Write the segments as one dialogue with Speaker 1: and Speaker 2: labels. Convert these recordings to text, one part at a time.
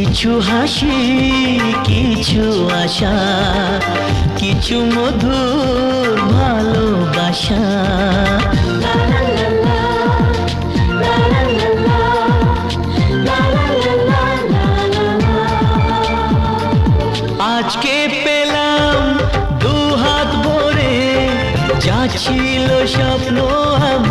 Speaker 1: কিছু হাসি, কিছু আশা, কিছু মধুর ভালোবাসা। আজকে পেলাম দু হাত ভরে, যা ছিল স্বপ্ন আমার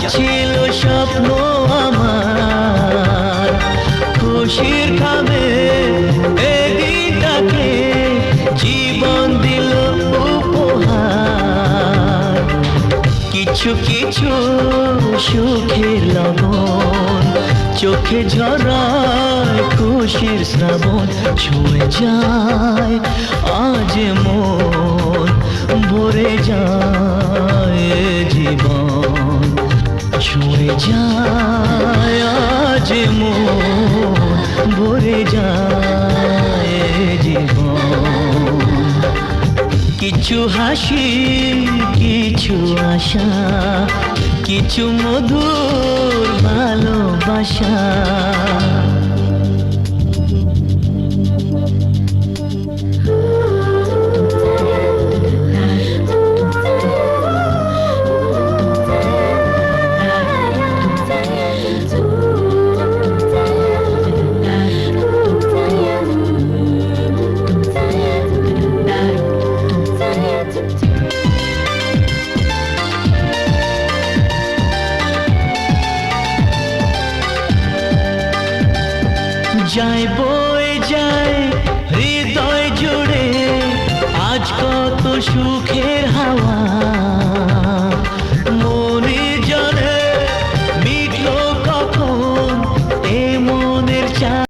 Speaker 1: ছিল স্বপ্ন আমার। খুশির খাবে জীবন দিল উপহার। কিছু কিছু সুখের লগন চোখে ঝরায় খুশির শ্রাবণ, ছুঁয়ে যায় আজ মন, ভরে যায়। ছুঁয়ে যায় আজ মন ভরে যায় কিছু হাসি কিছু আশা কিছু মধুর ভালোবাসা। যায় বই যায় হৃদয় জুড়ে আজ কত সুখের